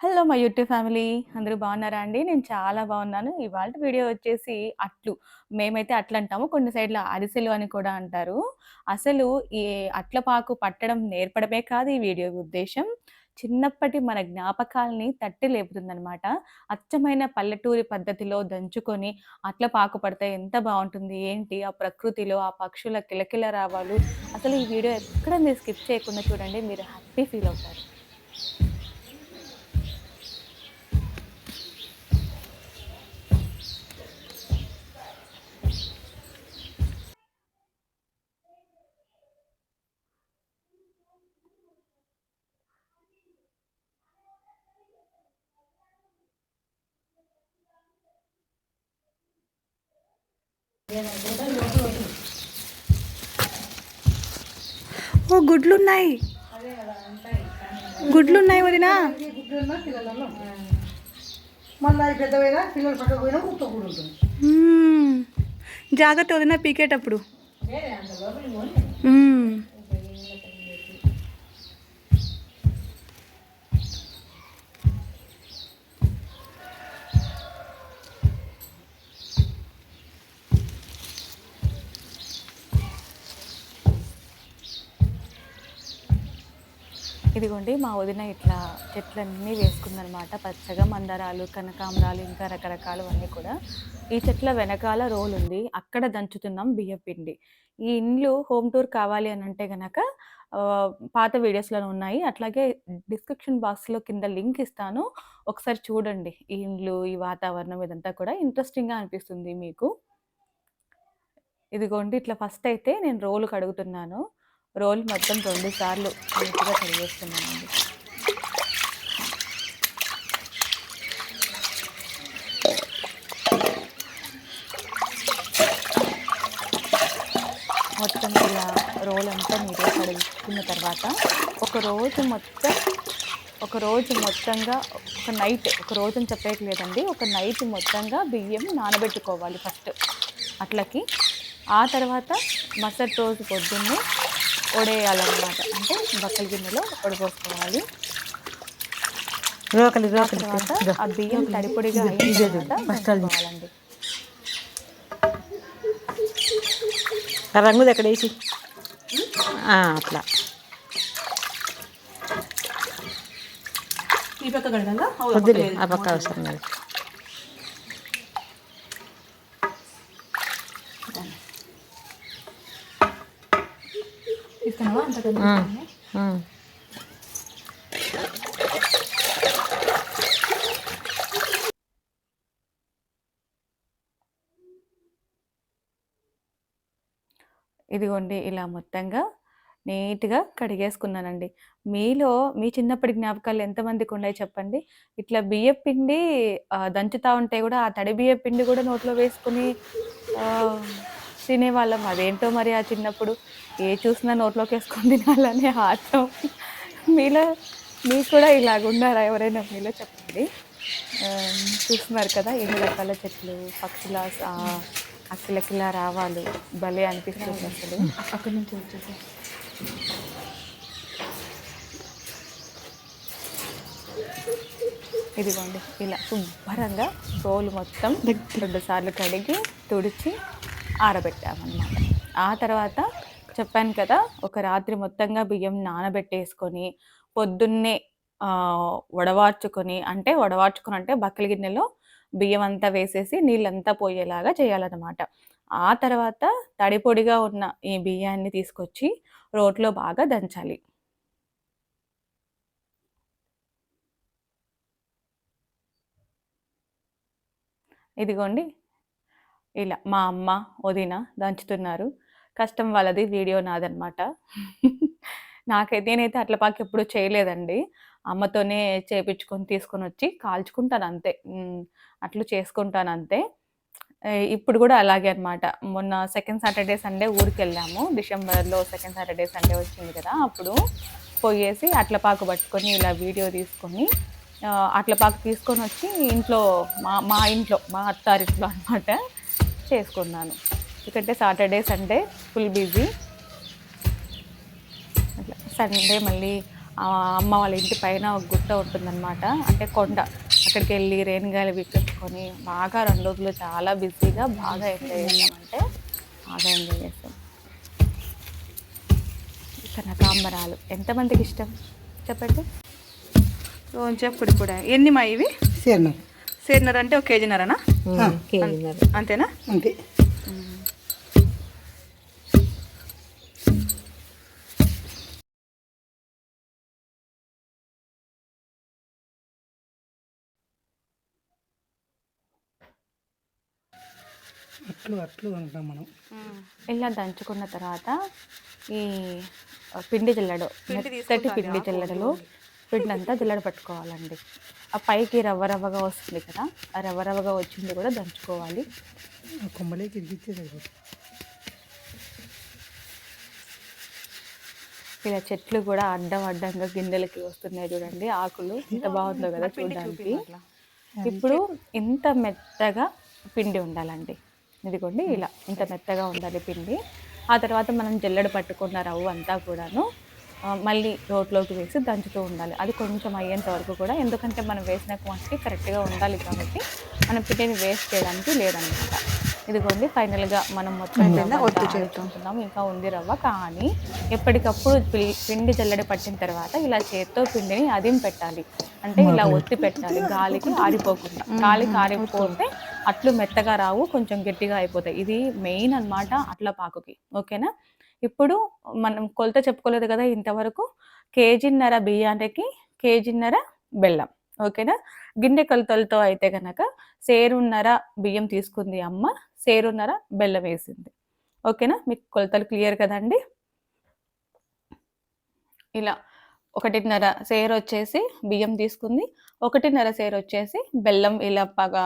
Hello మా YouTube family. అందరూ బాగున్నారా అండి? నేను చాలా బాగున్నాను. ఇవాళ వీడియో వచ్చేసి అట్లు. మేమైతే అట్లు అంటాము. కొన్ని సైడ్ల అరిసెలు అని కూడా అంటారు. అసలు ఈ అట్ల పాకు పట్టడం నేర్పడమే కాదు ఈ వీడియో ఉద్దేశం. చిన్నప్పటి మన జ్ఞాపకాలని తట్టి లేపుతుందనమాట అచ్చమైన పల్లెటూరి పద్ధతిలో దంచుకొని అట్ల పాకు పడితే ఎంత బాగుంటుంది? ఏంటి? ఆ ప్రకృతిలో ఆ పక్షుల కిలకిల రావాలు. అసలు ఈ వీడియో ఎక్కడ మీరు స్కిప్ చేయకుండా చూడండి. మీరు హ్యాపీ ఫీల్ అవుతారు ఓ గుడ్లు ఉన్నాయి గుడ్లు ఉన్నాయి వదినా మళ్ళీ అవి పెద్దవైనా పిల్లలు పట్టకపోయినా కుక్క కూడా ఉంటుంది. మ్మ్. జాగ్రత్త వదిన పీకేటప్పుడు. ఇదిగోండి మా వదిన ఇట్లా చెట్లన్నీ వేసుకుందనమాట. పచ్చగా మందారాలు కనకాంబరాలు ఇంకా రకరకాలు అన్నీ కూడా. ఈ చెట్ల వెనకాల రోల్ ఉంది. అక్కడ దంచుతున్నాం బియ్యం పిండి. ఈ ఇండ్లు హోమ్ టూర్ కావాలి అని అంటే గనక పాత వీడియోస్లో ఉన్నాయి. అట్లాగే డిస్క్రిప్షన్ బాక్స్లో కింద లింక్ ఇస్తాను. ఒకసారి చూడండి ఈ ఇండ్లు ఈ వాతావరణం ఇదంతా కూడా. ఇంట్రెస్టింగ్గా అనిపిస్తుంది మీకు. ఇదిగోండి ఇట్లా ఫస్ట్ అయితే నేను రోలు కడుగుతున్నాను. రోల్ మొత్తం రెండు సార్లు నీట్గా కడిగేస్తున్నానండి. మొత్తం ఇలా రోల్ అంతా నీట్గా కడుగుకున్న తర్వాత ఒక రోజు మొత్తం ఒక రోజు మొత్తంగా ఒక నైట్ ఒక రోజు అని చెప్పేయట్లేదండి ఒక నైట్ మొత్తంగా బియ్యం నానబెట్టుకోవాలి ఫస్ట్ అట్లకి. ఆ తర్వాత మరుసటి రోజు పొద్దున్నే వడేయాలన్నమాట అంటే బక్కల గిన్నెలో వడపోసుకోవాలి రోకలి ఆ తర్వాత ఆ బియ్యం తడిపొడిగా దంచుకోవాలండి ఆ రంగు ఎక్కడ వేసి? అట్లా. ఈ పక్క కడగాలా వద్దులే ఆ పక్క అవసరం లేదు. అంత. ఇదిగోండి ఇలా మొత్తంగా నీట్గా కడిగేసుకున్నానండి. మీలో మీ చిన్నప్పటి జ్ఞాపకాలు ఎంతమందికి ఉన్నాయి చెప్పండి? ఇట్లా బియ్య పిండి ఆ, దంచుతా ఉంటే కూడా ఆ తడి బియ్య పిండి కూడా నోట్లో వేసుకుని ఆ, తినేవాళ్ళం. అదేంటో మరి ఆ చిన్నప్పుడు. ఏ చూసినా నోట్లోకి వేసుకొని తినాలనే ఆటం మీలో మీకు కూడా ఇలాగ ఉన్నారా ఎవరైనా మీలో చెప్పండి. చూస్తున్నారు కదా ఎన్ని రకాల చెట్లు పక్షుల కిలకిల రావాలి. భలే అనిపిస్తుంది అసలు. అక్కడి నుంచి వచ్చేసి. ఇదిగోండి ఇలా శుభ్రంగా రోలు మొత్తం రెండు సార్లు కడిగి తుడిచి ఆరబెట్టామన్నమాట. ఆ తర్వాత చెప్పాను కదా ఒక రాత్రి మొత్తంగా బియ్యం నానబెట్టేసుకొని పొద్దున్నే వడవార్చుకొని అంటే వడవార్చుకొని అంటే బక్కల గిన్నెలో బియ్యం అంతా వేసేసి నీళ్ళంతా పోయేలాగా చేయాలన్నమాట. ఆ తర్వాత తడిపొడిగా ఉన్న ఈ బియ్యాన్ని తీసుకొచ్చి రోట్లో బాగా దంచాలి. ఇదిగోండి ఇలా మా అమ్మ వదిన దంచుతున్నారు. కష్టం వాళ్ళది వీడియో నాదనమాట నాకైతే నేనైతే అట్ల పాకు ఎప్పుడు చేయలేదండి. అమ్మతోనే చేపించుకొని తీసుకొని వచ్చి కాల్చుకుంటాను అంతే అట్లు చేసుకుంటాను అంతే ఇప్పుడు కూడా అలాగే అనమాట మొన్న సెకండ్ సాటర్డే సండే ఊరికి వెళ్ళాము డిసెంబర్లో సెకండ్ సాటర్డే సండే వచ్చింది కదా అప్పుడు పోయేసి అట్లపాకు పట్టుకొని ఇలా వీడియో తీసుకొని అట్లపాకు తీసుకొని వచ్చి ఇంట్లో మా మా ఇంట్లో మా అత్తారింట్లో అనమాట చేసుకున్నాను ఎందుకంటే సాటర్డే సండే ఫుల్ బిజీ అట్లా సండే మళ్ళీ అమ్మ వాళ్ళ ఇంటి పైన ఒక గుట్ట ఉంటుందన్నమాట. అంటే కొండ. అక్కడికి వెళ్ళి రేణిగాయలు విక్కించుకొని బాగా రెండు రోజులు చాలా బిజీగా బాగా ఎంజాయ్ చేసామంటే బాగా ఎంజాయ్ చేస్తాం. కనకాంబరాలు. ఎంతమందికి ఇష్టం? చెప్పండి. కొంచెం పొడి పొడి. ఎన్ని మా ఇవి? సేర్న సేరినర అంటే ఒక కేజీనరనా అంతేనా? అంతే. అట్లు అట్లు అంటాం మనం. ఇలా దంచుకున్న తర్వాత ఈ పిండి జల్లడు పిండి జల్లడలో పిండి అంతా జల్లడ పట్టుకోవాలండి. ఆ పైకి రవ్వ రవ్వగా వస్తుంది కదా ఆ రవ్వ రవ్వగా వచ్చింది కూడా దంచుకోవాలి. ఇలా చెట్లు కూడా అడ్డం అడ్డంగా గిండెలకి వస్తున్నాయి చూడండి. ఆకులు ఎంత బాగుందో కదా చూడడానికి. ఇప్పుడు ఇంత మెత్తగా పిండి ఉండాలండి. ఇదిగోండి ఇలా ఇంత మెత్తగా ఉండాలి పిండి. ఆ తర్వాత మనం జల్లెడ పట్టుకున్న రవ్వ అంతా కూడాను మళ్ళీ రోట్లోకి వేసి దంచుతూ ఉండాలి. అది కొంచెం అయ్యేంత వరకు కూడా. ఎందుకంటే మనం వేసిన క్వాంటిటీ కరెక్ట్గా ఉండాలి కాబట్టి మనం పిండిని వేస్ట్ చేయడానికి లేదనమాట. ఇదిగోండి ఫైనల్గా మనం మొత్తం ఒత్తు చేరుకుంటున్నాం ఇంకా ఉంది రవ్వ కానీ ఎప్పటికప్పుడు పిండి జల్లెడ పట్టిన తర్వాత ఇలా చేత్తో పిండిని అదిం పెట్టాలి. అంటే ఇలా ఒత్తి పెట్టాలి. గాలికి ఆరిపోకుండా. గాలికి ఆరిపోతే అట్లు మెత్తగా రావు కొంచెం గట్టిగా అయిపోతాయి. ఇది మెయిన్ అన్నమాట అట్ల పాకుకి. ఓకేనా? ఇప్పుడు మనం కొలత చెప్పుకోలేదు కదా ఇంతవరకు కేజీన్నర బియ్యానికి కేజీన్నర బెల్లం ఓకేనా? గిన్నె కొలతలతో అయితే కనుక సేరున్నర బియ్యం తీసుకుంది అమ్మ సేరున్నర బెల్లం వేసింది. ఓకేనా? మీకు కొలతలు క్లియర్ కదండి? ఇలా ఒకటిన్నర సేరు వచ్చేసి బియ్యం తీసుకుంది ఒకటిన్నర సేరు వచ్చేసి బెల్లం ఇలా పగా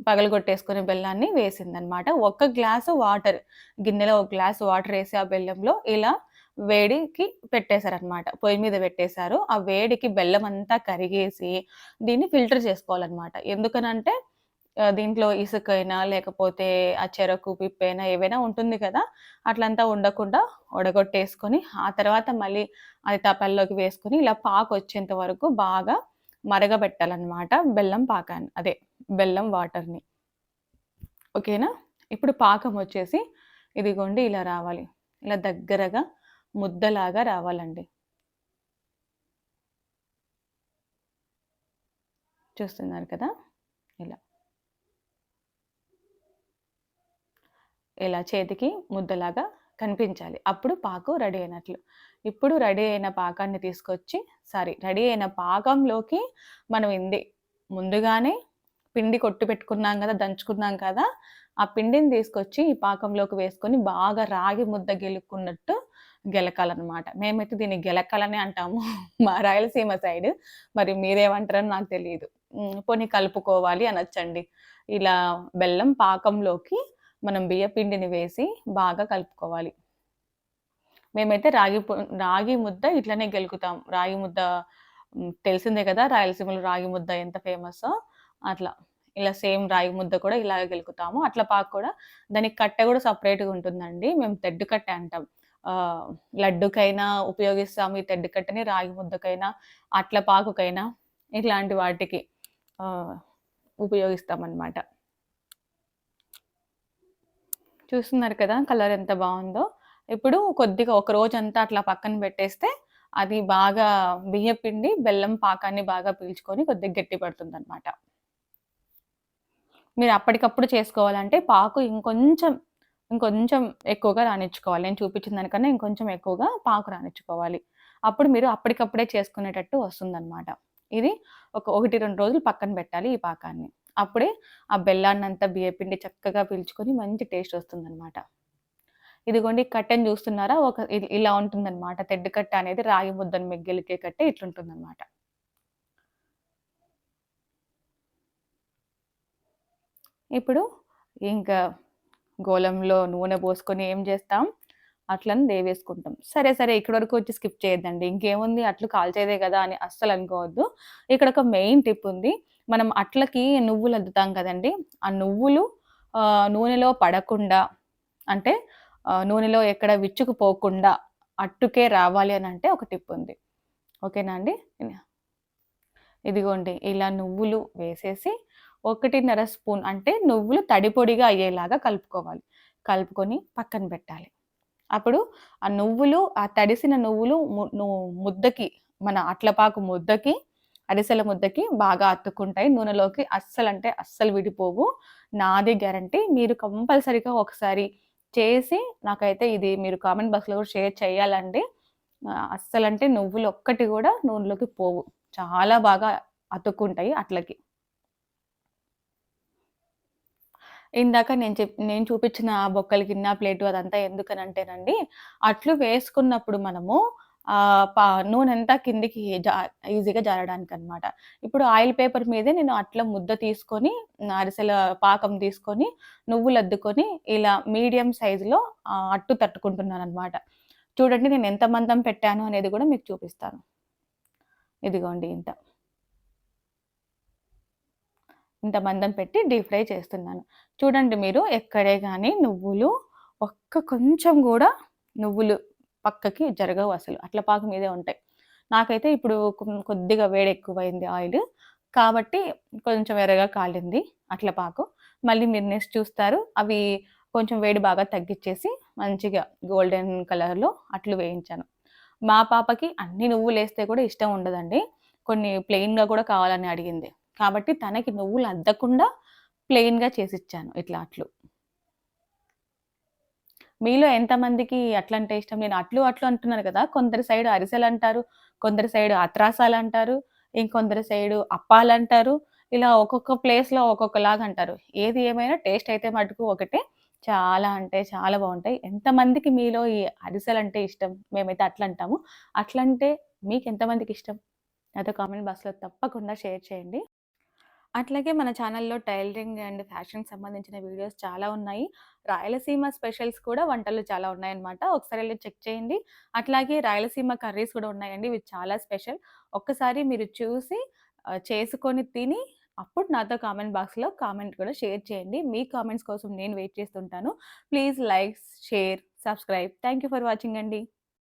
పగలగొట్టేసుకుని బెల్లాన్ని వేసిందనమాట. ఒక గ్లాసు వాటర్ గిన్నెలో ఒక గ్లాసు వాటర్ వేసి ఆ బెల్లంలో ఇలా వేడికి పెట్టేశారనమాట. పొయ్యి మీద పెట్టేశారు. ఆ వేడికి బెల్లం అంతా కరిగేసి దీన్ని ఫిల్టర్ చేసుకోవాలన్నమాట ఎందుకనంటే ఆ, దీంట్లో ఇసుకైనా లేకపోతే ఆ చెరకు పిప్పైనా ఏవైనా ఉంటుంది కదా అట్లంతా ఉండకుండా ఒడగొట్టేసుకొని ఆ తర్వాత మళ్ళీ అది తపల్లోకి వేసుకొని ఇలా పాకు వచ్చేంత వరకు బాగా మరగబెట్టాలన్నమాట. బెల్లం పాకాన్ని అదే బెల్లం వాటర్ని. ఓకేనా? ఇప్పుడు పాకం వచ్చేసి ఇదిగోండి ఇలా రావాలి. ఇలా దగ్గరగా ముద్దలాగా రావాలండి. చూస్తున్నారు కదా? ఇలా. ఇలా చేతికి ముద్దలాగా కనిపించాలి. అప్పుడు పాకు రెడీ అయినట్లు. ఇప్పుడు రెడీ అయిన పాకాన్ని తీసుకొచ్చి సారీ రెడీ అయిన పాకంలోకి మనం ఇంది ముందుగానే పిండి కొట్టి పెట్టుకున్నాం కదా దంచుకున్నాం కదా ఆ పిండిని తీసుకొచ్చి ఈ పాకంలోకి వేసుకొని బాగా రాగి ముద్ద గెలుక్కున్నట్టు గెలకాలన్నమాట. మేమైతే దీన్ని గెలకాలని అంటాము. మా రాయలసీమ సైడ్. మరి మీరేమంటారని నాకు తెలియదు పోనీ కలుపుకోవాలి అనొచ్చండి. ఇలా బెల్లం పాకంలోకి మనం బియ్య పిండిని వేసి బాగా కలుపుకోవాలి. మేమైతే రాగి రాగి ముద్ద ఇట్లనే గెలుకుతాం. రాగి ముద్ద తెలిసిందే కదా రాయలసీమలో రాగి ముద్ద ఎంత ఫేమస్? అట్లా. ఇలా సేమ్ రాగి ముద్ద కూడా ఇలాగే గెలుకుతాము. అట్లా పాకు కూడా దానికి కట్టె కూడా సపరేట్గా ఉంటుందండి. మేము తెడ్డు కట్టె అంటాం. లడ్డుకైనా ఉపయోగిస్తాము ఈ తెడ్డు కట్టని రాగి ముద్దకైనా అట్ల పాకుకైనా ఇట్లాంటి వాటికి ఉపయోగిస్తామన్నమాట. అన్నమాట చూస్తున్నారు కదా కలర్ ఎంత బాగుందో. ఇప్పుడు కొద్దిగా ఒక రోజంతా అట్లా పక్కన పెట్టేస్తే అది బాగా బియ్య పిండి బెల్లం పాకాన్ని బాగా పీల్చుకొని కొద్దిగా గట్టి పడుతుంది అనమాట మీరు అప్పటికప్పుడు చేసుకోవాలంటే పాకు ఇంకొంచెం ఇంకొంచెం ఎక్కువగా రానిచ్చుకోవాలి నేను చూపించిన దానికన్నా ఇంకొంచెం ఎక్కువగా పాకు రానిచ్చుకోవాలి అప్పుడు మీరు అప్పటికప్పుడే చేసుకునేటట్టు వస్తుందన్నమాట. ఇది ఒక ఒకటి రెండు రోజులు పక్కన పెట్టాలి ఈ పాకాన్ని. అప్పుడే ఆ బెల్లాన్ని అంతా బియ్యపిండి చక్కగా పీల్చుకొని మంచి టేస్ట్ వస్తుందన్నమాట. ఇదిగోండి కట్టెని చూస్తున్నారా? ఒక ఇలా ఉంటుందన్నమాట. తెడ్డు కట్ట అనేది రాగి ముద్దను మిగ్గిలికే కట్టే ఇట్లుంటుందన్నమాట. ఇప్పుడు ఇంకా గోళంలో నూనె పోసుకొని ఏం చేస్తాం? అట్లని దేవేసుకుంటాం. సరే సరే ఇక్కడ వరకు వచ్చి స్కిప్ చేయొద్దండి. ఇంకేముంది? అట్లు కాల్చేదే కదా అని అస్సలు అనుకోవద్దు. ఇక్కడ ఒక మెయిన్ టిప్ ఉంది. మనం అట్లకి నువ్వులు అద్దుతాం కదండి. ఆ నువ్వులు నూనెలో పడకుండా అంటే నూనెలో ఎక్కడ విచ్చుకుపోకుండా అట్టుకే రావాలి అని అంటే ఒక టిప్ ఉంది. ఓకేనా అండి? ఇదిగోండి ఇలా నువ్వులు వేసేసి ఒకటిన్నర స్పూన్ అంటే నువ్వులు తడిపొడిగా అయ్యేలాగా కలుపుకోవాలి. కలుపుకొని పక్కన పెట్టాలి. అప్పుడు ఆ నువ్వులు ఆ తడిసిన నువ్వులు ము- ముద్దకి మన అట్లపాకు ముద్దకి అరిసెల ముద్దకి బాగా అతుక్కుంటాయి. నూనెలోకి అస్సలు అంటే అస్సలు విడిపోవు. నాది గ్యారంటీ. మీరు కంపల్సరీగా ఒకసారి చేసి నాకైతే ఇది మీరు కామెంట్ బాక్స్లో కూడా షేర్ చేయాలండి. అస్సలంటే నువ్వులు ఒక్కటి కూడా నూనెలోకి పోవు. చాలా బాగా అతుక్కుంటాయి అట్లకి. ఇందాక నేను చెప్ నేను చూపించిన ఆ బొక్కల గిన్నె ప్లేటు అదంతా ఎందుకనంటేనండి అట్లు వేసుకున్నప్పుడు మనము పా నూనె అంతా కిందికి జా ఈజీగా జారడానికి అనమాట ఇప్పుడు ఆయిల్ పేపర్ మీదే నేను అట్ల ముద్ద తీసుకొని అరిసెల పాకం తీసుకొని నువ్వులు అద్దుకొని ఇలా మీడియం సైజులో అట్టు తట్టుకుంటున్నాను అనమాట చూడండి నేను ఎంత మందం పెట్టాను అనేది కూడా మీకు చూపిస్తాను. ఇదిగోండి ఇంత. ఇంత మందం పెట్టి డీప్ ఫ్రై చేస్తున్నాను. చూడండి మీరు ఎక్కడే కానీ నువ్వులు ఒక్క కొంచెం కూడా నువ్వులు పక్కకి జరగవు అసలు. అట్ల పాకు మీదే ఉంటాయి. నాకైతే ఇప్పుడు కొద్దిగా వేడి ఎక్కువైంది ఆయిల్. కాబట్టి కొంచెం ఎర్రగా కాలింది అట్ల పాకు. మళ్ళీ మీరు నెక్స్ట్ చూస్తారు అవి కొంచెం వేడి బాగా తగ్గించేసి మంచిగా గోల్డెన్ కలర్లో అట్లు వేయించాను. మా పాపకి అన్ని నువ్వులు వేస్తే కూడా ఇష్టం ఉండదండి. కొన్ని ప్లెయిన్గా కూడా కావాలని అడిగింది. కాబట్టి తనకి నువ్వులు అద్దకుండా ప్లెయిన్గా చేసి ఇచ్చాను ఇట్లా అట్లు. మీలో ఎంతమందికి అట్లా అంటే ఇష్టం? నేను అట్లు అట్లు అంటున్నాను కదా. కొందరి సైడ్ అరిసెలు అంటారు కొందరి సైడ్ అత్రాసాలు అంటారు ఇంకొందరి సైడ్ అప్పాలు అంటారు ఇలా ఒక్కొక్క ప్లేస్లో ఒక్కొక్కలాగా అంటారు ఏది ఏమైనా టేస్ట్ అయితే మటుకు ఒకటే. చాలా అంటే చాలా బాగుంటాయి. ఎంతమందికి మీలో ఈ అరిసెలు అంటే ఇష్టం? మేమైతే అట్లా అంటాము అట్లంటే మీకు ఎంతమందికి ఇష్టం? నాతో కామెంట్ బాక్స్లో తప్పకుండా షేర్ చేయండి. అట్లాగే మన ఛానల్లో టైలరింగ్ అండ్ ఫ్యాషన్కి సంబంధించిన వీడియోస్ చాలా ఉన్నాయి. రాయలసీమ స్పెషల్స్ కూడా వంటలు చాలా ఉన్నాయన్నమాట. ఒకసారి వెళ్ళి చెక్ చేయండి. అట్లాగే రాయలసీమ కర్రీస్ కూడా ఉన్నాయండి. ఇవి చాలా స్పెషల్. ఒక్కసారి మీరు చూసి చేసుకొని తిని అప్పుడు నాతో కామెంట్ బాక్స్లో కామెంట్ కూడా షేర్ చేయండి. మీ కామెంట్స్ కోసం నేను వెయిట్ చేస్తుంటాను. Please like share subscribe. Thank you for watching అండి.